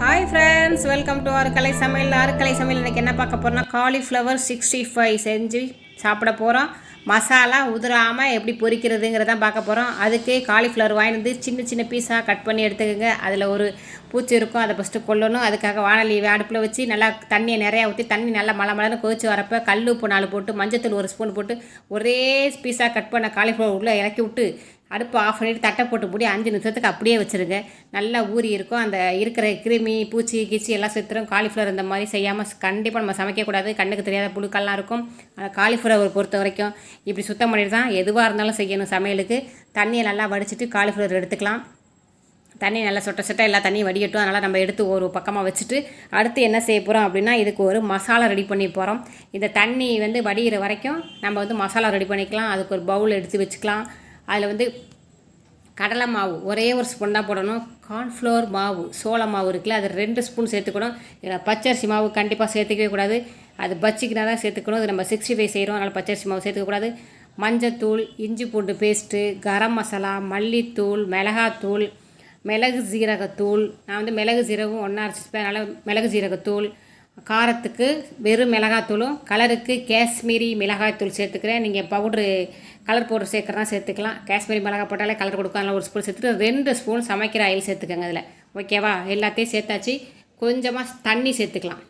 Hi friends welcome to Kalai Samayal Kalai Samayal இன்றைக்கி என்ன பார்க்க போகிறோம்னா காலிஃப்ளவர் சிக்ஸ்டி ஃபைவ் செஞ்சு சாப்பிட போகிறோம் மசாலா உதிராமல் எப்படி பொரிக்கிறதுங்கிறதான் பார்க்க போகிறோம் அதுக்கு காலிஃப்ளவர் வாங்கிட்டு வந்து சின்ன சின்ன பீஸாக கட் பண்ணி எடுத்துக்கோங்க. அதில் ஒரு பூச்சி இருக்கும் அதை ஃபஸ்ட்டு கொல்லணும். அதுக்காக வானலி அடுப்பில் வச்சு நல்லா தண்ணியை நிறையா ஊற்றி தண்ணி நல்லா மழை மழைன்னு கொதிச்சு வரப்போ கல் உப்பு நாலு போட்டு மஞ்சத்தூள் ஒரு ஸ்பூன் போட்டு ஒரே பீஸாக கட் பண்ண காலிஃப்ளவர் உள்ளே இறக்கி விட்டு அடுப்பு ஆஃப் பண்ணிவிட்டு தட்டை போட்டு மூடி அஞ்சு நிமிஷத்துக்கு அப்படியே வச்சுருங்க. நல்லா ஊறி இருக்கும். அந்த இருக்கிற கிருமி பூச்சி கீச்சி எல்லாம் சுற்றுறோம் காலிஃப்ளவர் இந்த மாதிரி செய்யாமல் கண்டிப்பாக நம்ம சமைக்கக்கூடாது கண்ணுக்கு தெரியாத புழுக்கள்லாம் இருக்கும். அந்த காலிஃப்ளவர் பொறுத்த வரைக்கும் இப்படி சுத்தம் பண்ணிட்டு தான் எதுவாக இருந்தாலும் செய்யணும் சமையலுக்கு. தண்ணியை நல்லா வடிச்சிட்டு காலிஃப்ளவர் எடுத்துக்கலாம். தண்ணி நல்லா சொட்ட சொட்ட எல்லா தண்ணியும் வடிகட்டும். அதனால் நம்ம எடுத்து ஒரு பக்கமாக வச்சுட்டு அடுத்து என்ன செய்ய போகிறோம் அப்படின்னா இதுக்கு ஒரு மசாலா ரெடி பண்ணி போகிறோம் இந்த தண்ணி வந்து வடிகிற வரைக்கும் நம்ம வந்து மசாலா ரெடி பண்ணிக்கலாம். அதுக்கு ஒரு பவுல் எடுத்து வச்சுக்கலாம். அதில் வந்து கடலை மாவு ஒரே ஒரு ஸ்பூன் தான் போடணும். கார்ன்ஃப்ளோர் மாவு சோள மாவு இருக்குல்ல அது ரெண்டு ஸ்பூன் சேர்த்துக்கணும். இதில் பச்சரிசி மாவு கண்டிப்பாக சேர்த்துக்கவே கூடாது. அது பச்சிக்கினா தான் சேர்த்துக்கணும். அது நம்ம சிக்ஸ்டி ஃபைவ் செய்கிறோம் அதனால் பச்சரிசி மாவு சேர்த்துக்கக்கூடாது மஞ்சத்தூள் இஞ்சி பூண்டு பேஸ்ட்டு கரம் மசாலா மல்லித்தூள் மிளகாத்தூள் மிளகு ஜீரகத்தூள் நான் வந்து மிளகு ஜீரகம் ஒன்றா அரைச்சிப்பேன் அதனால் மிளகு ஜீரகத்தூள் காரத்துக்கு வெறும் மிளகாத்தூளும் கலருக்கு காஷ்மீரி மிளகாய்த்தூள் சேர்த்துக்கிறேன். நீங்கள் பவுட்ரு கலர் பவுடர் சேர்க்குறதா சேர்த்துக்கலாம். காஷ்மீரி மிளகாய் போட்டாலே கலர் கொடுக்கும். அதில் ஒரு ஸ்பூன் சேர்த்துட்டு ரெண்டு ஸ்பூன் சமைக்கிற ஆயில் சேர்த்துக்கோங்க அதில். ஓகேவா எல்லாத்தையும் சேர்த்தாச்சு. கொஞ்சமாக தண்ணி சேர்த்துக்கலாம்.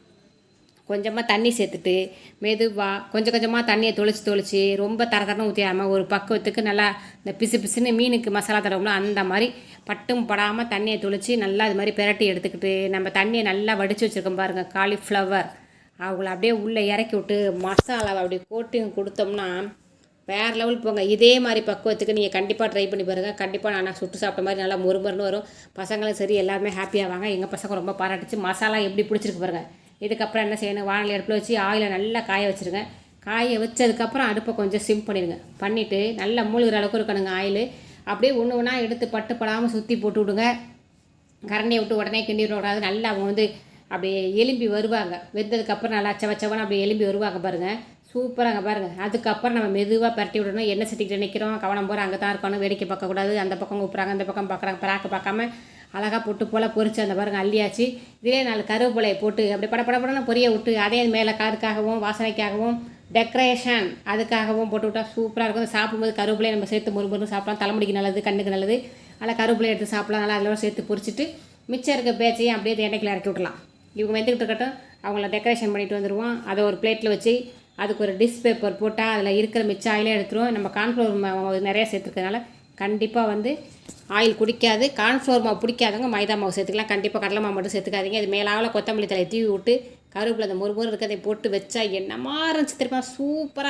கொஞ்சமாக தண்ணி சேர்த்துட்டு மெதுவாக கொஞ்சம் கொஞ்சமாக தண்ணியை தொளிச்சு தொளிச்சு ரொம்ப தர தரம் ஊற்றிடாமல் ஒரு பக்குவத்துக்கு நல்லா இந்த பிசு பிசுன்னு மீனுக்கு மசாலா தடவும்ல அந்த மாதிரி பட்டும் படாமல் தண்ணியை துளித்து நல்லா இது மாதிரி பிரட்டி எடுத்துக்கிட்டு நம்ம தண்ணியை நல்லா வடித்து வச்சுருக்கோம் பாருங்கள் காலிஃப்ளவர் அவங்கள அப்படியே உள்ளே இறக்கி விட்டு மசாலாவை அப்படியே கோட்டிங் கொடுத்தோம்னா வேறு லெவல் போங்க. இதே மாதிரி பக்குவத்துக்கு நீங்கள் கண்டிப்பாக ட்ரை பண்ணி பாருங்கள் கண்டிப்பாக நான் சுட்டு சாப்பிட்ட மாதிரி நல்லா மொறுமொருன்னு வரும். பசங்களும் சரி எல்லாருமே ஹாப்பியாக வாங்க எங்கள் பசங்க ரொம்ப பாராட்டுச்சு. மசாலா எப்படி பிடிச்சிருக்கு பாருங்கள் இதுக்கப்புறம் என்ன செய்யணும்? வானொலி அடுப்பில் வச்சு ஆயிலை நல்லா காய வச்சுருங்க. காய வச்சதுக்கப்புறம் அடுப்பை கொஞ்சம் சிம் பண்ணிடுங்க. பண்ணிவிட்டு நல்லா மூழ்கிற அளவுக்கு இருக்கணுங்க ஆயில் அப்படியே ஒன்று ஒன்றா எடுத்து பட்டுப்படாமல் சுற்றி போட்டு விடுங்க. கரண்டியை விட்டு உடனே கிண்டி விடக்கூடாது நல்லா அவங்க வந்து அப்படியே எலும்பி வருவாங்க. வெந்ததுக்கப்புறம் நல்லா சவச்சவன அப்படியே எலும்பி வருவாங்க பாருங்கள் சூப்பராக பாருங்கள் அதுக்கப்புறம் நம்ம மெதுவாக பரட்டி விடணும். என்ன சட்டிக்கிட்ட நிற்கிறோம் கவனம் போகிற அங்கே தான் இருக்கணும். வேடிக்கை பார்க்கக்கூடாது அந்த பக்கம் கூப்பிட்றாங்க அந்த பக்கம் பார்க்குறாங்க. பிராக்க பார்க்காம அழகாக போட்டு போல் பொரிச்சு அந்த பாருங்கள் அள்ளியாச்சு. இதே நாலு கருவேப்பிலையை போட்டு அப்படியே படப்படப்படன்னு பொரிய விட்டு அதே மேலே காருக்காகவும் வாசனைக்காகவும் டெக்கரேஷன் அதுக்காகவும் போட்டு விட்டால் சூப்பராக இருக்கும். சாப்பிடும்போது கருவேப்பிலையை நம்ம சேர்த்து முறுமுறுன்னு சாப்பிடலாம். தலைமுடிக்கு நல்லது கண்ணுக்கு நல்லது. அதில் கருவேப்பிலையை எடுத்து சாப்பிடலாம். நல்லா அதில் சேர்த்து பொரிச்சிட்டு மிச்சம் இருக்க பேச்சையும் அப்படியே தேண்டைக்கில் இறக்கி விடலாம் இவங்க வந்துக்கிட்டு இருக்கட்டும் அவங்கள டெக்கரேஷன் பண்ணிட்டு வந்துடுவோம் அதை ஒரு பிளேட்டில் வச்சு அதுக்கு ஒரு டிஷ் பேப்பர் போட்டால் அதில் இருக்கிற மிச்ச ஆயிலே எடுத்துருவோம். நம்ம கார்ன்ஃப்ளவர் நிறையா சேர்த்துருக்கனால கண்டிப்பாக வந்து ஆயில் குடிக்காது. கார்ன்ஃப்ளவர் மாவு பிடிக்காதவங்க மைதா மாவு சேர்த்துக்கலாம். கண்டிப்பாக கடலை மாவு மட்டும் சேர்த்துக்காதீங்க. அது மேலாவில் கொத்தமல்லி தலையை தீவி விட்டு கருவேப்பில் அந்த முறுமுறு இருக்கிறதை போட்டு வச்சா என்னமா இருந்துச்சு தெரியுமா? சூப்பராக